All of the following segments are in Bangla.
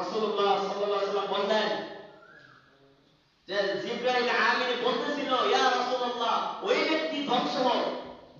রাসূলুল্লাহ সাল্লাল্লাহু আলাইহি সাল্লাম বললেন যে জিব্রাইল আমিন বলতেছিল, ইয়া রাসূলুল্লাহ, ওই ব্যক্তি ধ্বংস হোক।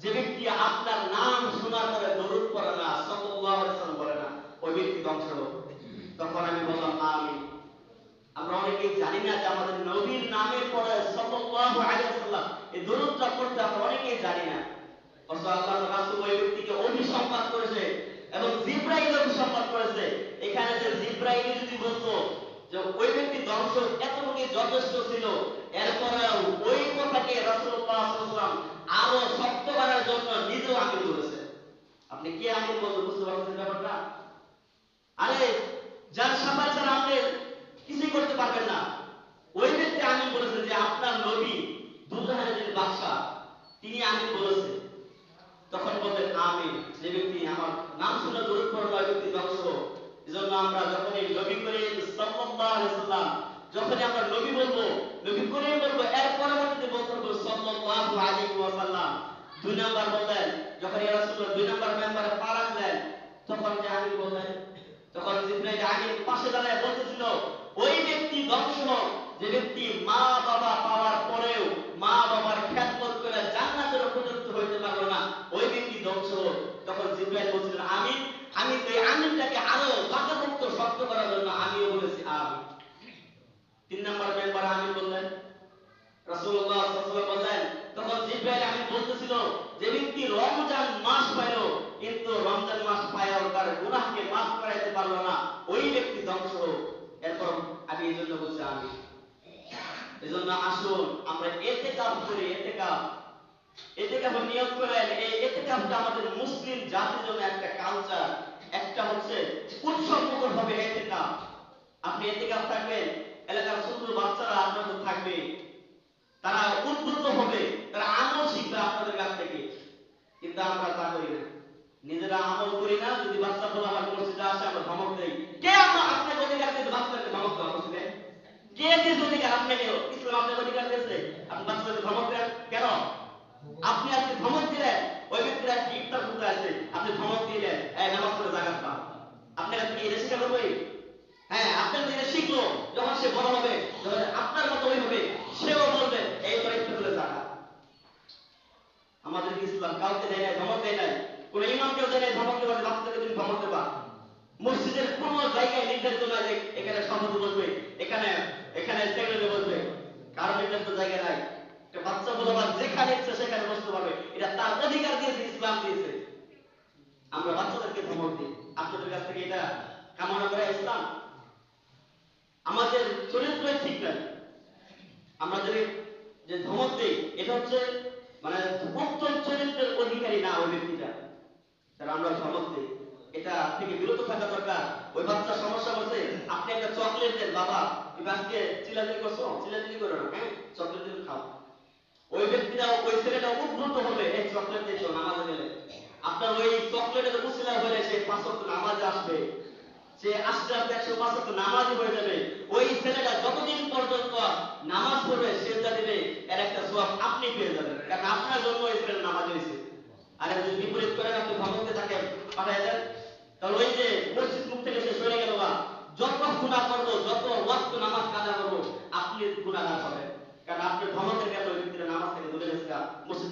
যে ব্যক্তি আপনার নাম শোনার পরে দরুদ পড়ে না, সাল্লাল্লাহু আলাইহি সাল্লাম বলে না, ওই ব্যক্তি ধ্বংস হোক। তখন আমি বললাম, আমিন। আমরা অনেকেই জানি না যে আমাদের নবীর নামের পরে সাল্লাল্লাহু আলাইহি সাল্লাম এই দরুদটা পড়তে আমরা অনেকেই জানি না। অথচ আল্লাহর রাসূল ওই ব্যক্তিকে অভিসম্পাদ করেছে এবং জিব্রাইল অভিসম্পাদ করেছে এখানে যে জিব্রাইল যদি বলতো যে ওই ব্যক্তি ধ্বংস এতটুকু যথেষ্ট ছিল, এরপরেও ওই কথাকে রাসূলুল্লাহ সাল্লাল্লাহু আরও শক্ত করার জন্য নিজেও আমিন বলেছে আপনি কি আমিন বলতে বুঝতে পারছেন ব্যাপারটা? আরে, যার সাফাই ছাড়া আপনি কিছুই করতে পারবেন না। ওই ব্যক্তি আমিন বলেছে যে আপনার নবী দুজাহানের যিনি বাদশা তিনি আমিন বলেছে। তখন বললেন আমি যে ব্যক্তি আমার নাম শুনে দূর করল ওই ব্যক্তি ধ্বংস। এজন্য আমরা যখন এই নবী সাল্লাম যখনই আমরা নবী বলব নবী করিম বলব, এর পরবর্তীতে বলতে হবে সাল্লাল্লাহু আলাইহি ওয়াসাল্লাম। দুই নাম্বার বললেন যখন ইয়া রাসূলুল্লাহ দুই নাম্বার মেম্বারে পা রাখলেন, তখন আমিন বললেন, তখন জিব্রাইল আমিন পাশে দাঁড়ায় বলতেছিল, ওই ব্যক্তি ধ্বংস যে ব্যক্তি মা বাবা পাওয়ার পরেও মা বাবার খ্যাতমত করে জান্নাতের উপযুক্ত হইতে পারল না, ওই ব্যক্তি ধ্বংস তখন জিব্রাইল বলছিলেন আমি তো এই আমিনটাকে আরও পাকাপোক্ত শক্ত করার জন্য আমিও বলেছি আমিন তিন নম্বর মেম্বার আমিন বললেন রাসূলুল্লাহ সাল্লাল্লাহু বললেন, তখন জিব্রাইল আমিন বলতেছিল, যে ব্যক্তি রমজান মাস পাইলো, কিন্তু রমজান মাস পাওয়ার তার গুনাহকে মাফ করাইতে পারল না, ওই ব্যক্তি ধ্বংস এরপর আমি এই জন্য বলছি আমি এজন্য আসুন, আমরা এতে কাপ করি এতে কাপ এতে কাপ নিয়োগ করেন, এই এতে কাপটা আমাদের মুসলিম জাতির জন্য একটা কালচার একটা হচ্ছে উৎসব মুখর হবে এতে কাপ আপনি এতে কাপ তারা উদ্বুদ্ধ হবে, তারা আমল শিখবে আপনাদের কাছ থেকে। কিন্তু আমরা তা করি না। নিজেরা আমল করি না, যদি বাচ্চা বলে, আমার মসজিদে আসে আমরা ধমক দেই। কে আমরা আপনাকে অধিকার দিতে বাচ্চাকে ধমক দেওয়া মসজিদে? কে দিয়েছে অধিকার আপনাকে? ইসলাম আপনাকে অধিকার দিয়েছে? আপনি বাচ্চাকে ধমক দেন কেন? আপনি আজকে ধমক দিলেন, ওই ব্যক্তিরা ইফতার করতে আসছে। আপনি ধমক দিলেন এই নামাজ পড়ে জাকাত পা আপনার কাছে কি এটা শিখা করবে হ্যাঁ আপনার যেটা শিখলো যখন সে বড় হবে যখন আপনার মতো ওই হবে সেও বলবে এই তো ইফতার করে জাকাত আমাদের ইসলাম কাউকে দেয় নাই, ধমক দেয় নাই। কোন ইমামকেও দেয় নাই, ধমক দেওয়া বাচ্চাদেরকে তুমি ধমক দেবা। মসজিদের কোন জায়গায় নির্ধারিত না যে এখানে সভাপতি বসবে, এখানে এখানে সেক্রেটারি বসবে। কারও নির্ধারিত জায়গা নাই। বাচ্চা বলে যেখানে ইচ্ছে সেখানে বসতে পারবে। এটা তার অধিকার দিয়েছে, ইসলাম দিয়েছে। আমরা বাচ্চাদেরকে ধমক দিই। আপনাদের কাছ থেকে এটা কামনা করে ইসলাম। আমাদের চরিত্রই ঠিক নাই। আমাদের যে ধমক দিই, এটা হচ্ছে মানে উত্তম চরিত্রের অধিকারী না ওই ব্যক্তিটা। তারা আমরা ধমক এটা থেকে বিরত থাকা দরকার। ওই বাচ্চা সমস্যা বলছে আপনি একটা চকলেট দেন, বাবা, তুমি আজকে চিলাচিলি করছ? চিলাচিলি করো না হ্যাঁ? চকলেট দিন খাও। ওই ব্যক্তিটা ওই ছেলেটা উদ্ভূত হবে, এই চকলেট দিয়েছ নামাজে গেলে। আপনার ওই চকলেটের উসিলা হলে সে পাঁচ ওয়াক্ত নামাজে আসবে। সে আস্তে আস্তে একশো পাঁচ ওয়াক্ত নামাজি হয়ে যাবে। ওই ছেলেটা যতদিন পর্যন্ত নামাজ পড়বে সেজদা দিবে, এর একটা সব আপনি পেয়ে যাবেন। কারণ আপনার জন্য ইসরায়েল নামাজ হয়েছে আর যদি বিপরীত করেন আপনি ভগবতে তাকে পাঠিয়ে দেন। তাহলে ওই যে মসজিদ মুখ থেকে সে সরে গেল বা যত গুণা করব, যত ওয়াক্ত নামাজ কাজা করব, আপনি গুণাগার হবেন কারণ আপনি ভগবতের গেল ওই নামাজ থেকে দূরে গেছে মসজিদ